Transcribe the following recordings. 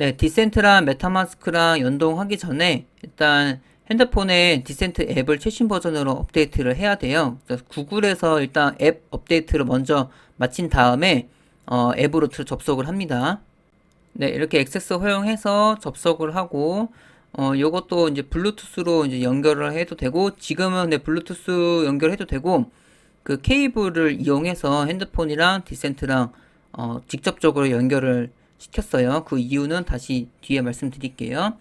네, 디센트랑 메타마스크랑 연동하기 전에 일단 핸드폰에 디센트 앱을 최신 버전으로 업데이트를 해야 돼요. 구글에서 일단 앱 업데이트를 먼저 마친 다음에 어, 앱으로 들- 접속을 합니다. 네, 이렇게 액세스 허용해서 접속을 하고 어, 요것도 이제 블루투스로 이제 연결을 해도 되고 지금은 네, 블루투스 연결해도 되고 그 케이블을 이용해서 핸드폰이랑 디센트랑 어, 직접적으로 연결을 시켰어요. 그 이유는 다시 뒤에 말씀드릴게요.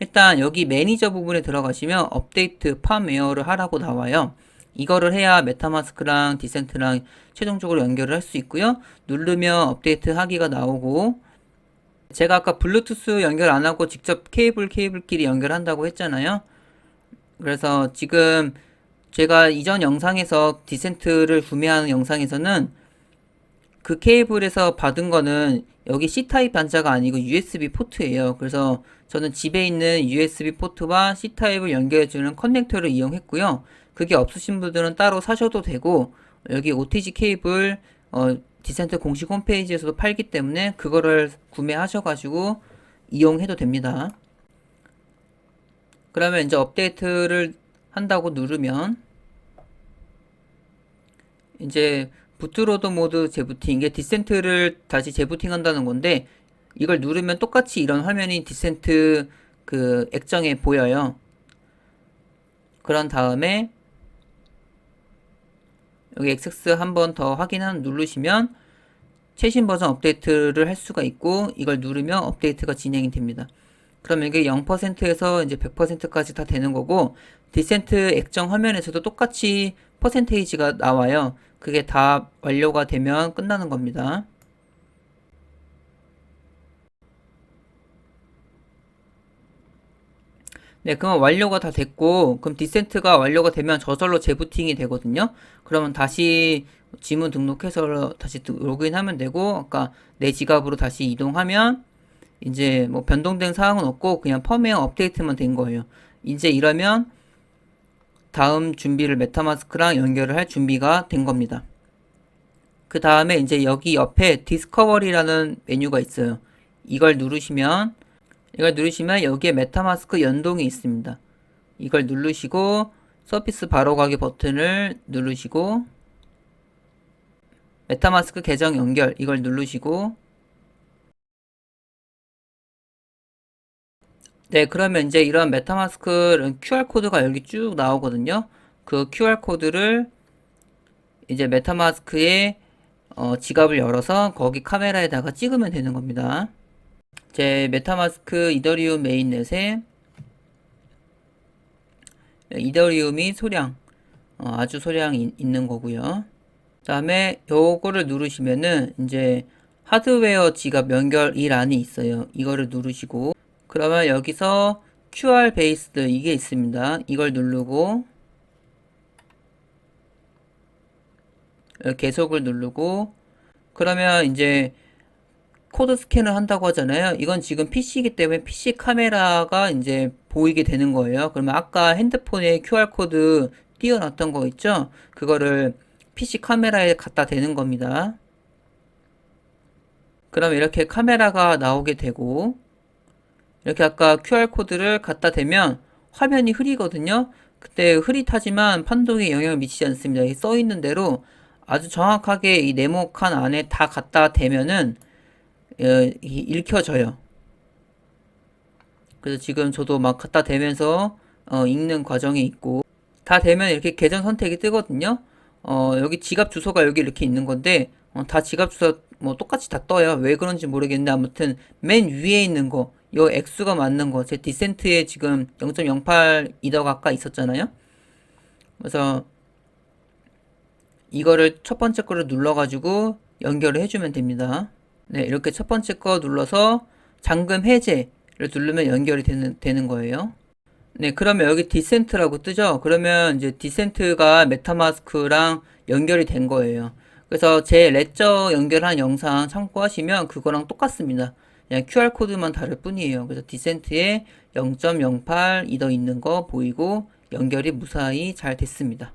일단 여기 매니저 부분에 들어가시면 업데이트 팜웨어를 하라고 나와요. 이거를 해야 메타마스크랑 디센트랑 최종적으로 연결을 할 수 있고요. 누르면 업데이트 하기가 나오고 제가 아까 블루투스 연결 안 하고 직접 케이블 케이블끼리 연결한다고 했잖아요. 그래서 지금 제가 이전 영상에서 디센트를 구매하는 영상에서는 그 케이블에서 받은 거는 여기 C타입 단자가 아니고 USB 포트예요. 그래서 저는 집에 있는 USB 포트와 C타입을 연결해주는 커넥터를 이용했고요. 그게 없으신 분들은 따로 사셔도 되고 여기 OTG 케이블 어, 디센트 공식 홈페이지에서도 팔기 때문에 그거를 구매하셔가지고 이용해도 됩니다. 그러면 이제 업데이트를 한다고 누르면 이제 부트로드 모드 재부팅 이게 디센트를 다시 재부팅 한다는 건데 이걸 누르면 똑같이 이런 화면이 디센트 그 액정에 보여요. 그런 다음에 여기 액세스 한번 더 확인한 누르시면 최신 버전 업데이트를 할 수가 있고 이걸 누르면 업데이트가 진행이 됩니다. 그러면 이게 0%에서 이제 100%까지 다 되는 거고 디센트 액정 화면에서도 똑같이 퍼센테이지가 나와요. 그게 다 완료가 되면 끝나는 겁니다. 네, 그럼 완료가 다 됐고, 그럼 디센트가 완료가 되면 저절로 재부팅이 되거든요. 그러면 다시 지문 등록해서 다시 드- 로그인하면 되고, 아까 내 지갑으로 다시 이동하면, 이제 뭐 변동된 사항은 없고, 그냥 펌웨어 업데이트만 된 거예요. 이제 이러면 다음 준비를 메타마스크랑 연결을 할 준비가 된 겁니다. 그 다음에 이제 여기 옆에 디스커버리라는 메뉴가 있어요. 이걸 누르시면 이걸 누르시면 여기에 메타마스크 연동이 있습니다. 이걸 누르시고 서비스 바로 가기 버튼을 누르시고 메타마스크 계정 연결 이걸 누르시고 네, 그러면 이제 이런 메타마스크 QR코드가 여기 쭉 나오거든요. 그 QR코드를 이제 메타마스크에 어, 지갑을 열어서 거기 카메라에다가 찍으면 되는 겁니다. 제 메타마스크 이더리움 메인넷에 이더리움이 소량 어, 아주 소량 이- 있는 거고요. 그 다음에 요거를 누르시면은 이제 하드웨어 지갑 연결 이 란이 있어요. 이거를 누르시고 그러면 여기서 QR 베이스드 이게 있습니다. 이걸 누르고 계속을 누르고 그러면 이제 코드 스캔을 한다고 하잖아요. 이건 지금 PC이기 때문에 PC 카메라가 이제 보이게 되는 거예요. 그러면 아까 핸드폰에 QR코드 띄워놨던 거 있죠? 그거를 PC 카메라에 갖다 대는 겁니다. 그럼 이렇게 카메라가 나오게 되고 이렇게 아까 QR코드를 갖다 대면 화면이 흐리거든요. 그때 흐릿하지만 판독에 영향을 미치지 않습니다. 써 있는 대로 아주 정확하게 이 네모 칸 안에 다 갖다 대면은 어, 이- 읽혀져요. 그래서 지금 저도 막 갖다 대면서 어, 읽는 과정이 있고 다 되면 이렇게 계정 선택이 뜨거든요. 어, 여기 지갑 주소가 여기 이렇게 있는 건데 어, 다 지갑 주소 뭐 똑같이 다 떠요. 왜 그런지 모르겠는데 아무튼 맨 위에 있는 거, 요 액수가 맞는 거, 제 디센트에 지금 0.08 이더 가까이 있었잖아요. 그래서 이거를 첫 번째 거를 눌러가지고 연결을 해주면 됩니다. 네, 이렇게 첫 번째 거 눌러서 잠금 해제를 누르면 연결이 되는, 되는 거예요. 네, 그러면 여기 디센트라고 뜨죠? 그러면 이제 디센트가 메타마스크랑 연결이 된 거예요. 그래서 제 레저 연결한 영상 참고하시면 그거랑 똑같습니다. 그냥 QR코드만 다를 뿐이에요. 그래서 디센트에 0.08 이더 있는 거 보이고 연결이 무사히 잘 됐습니다.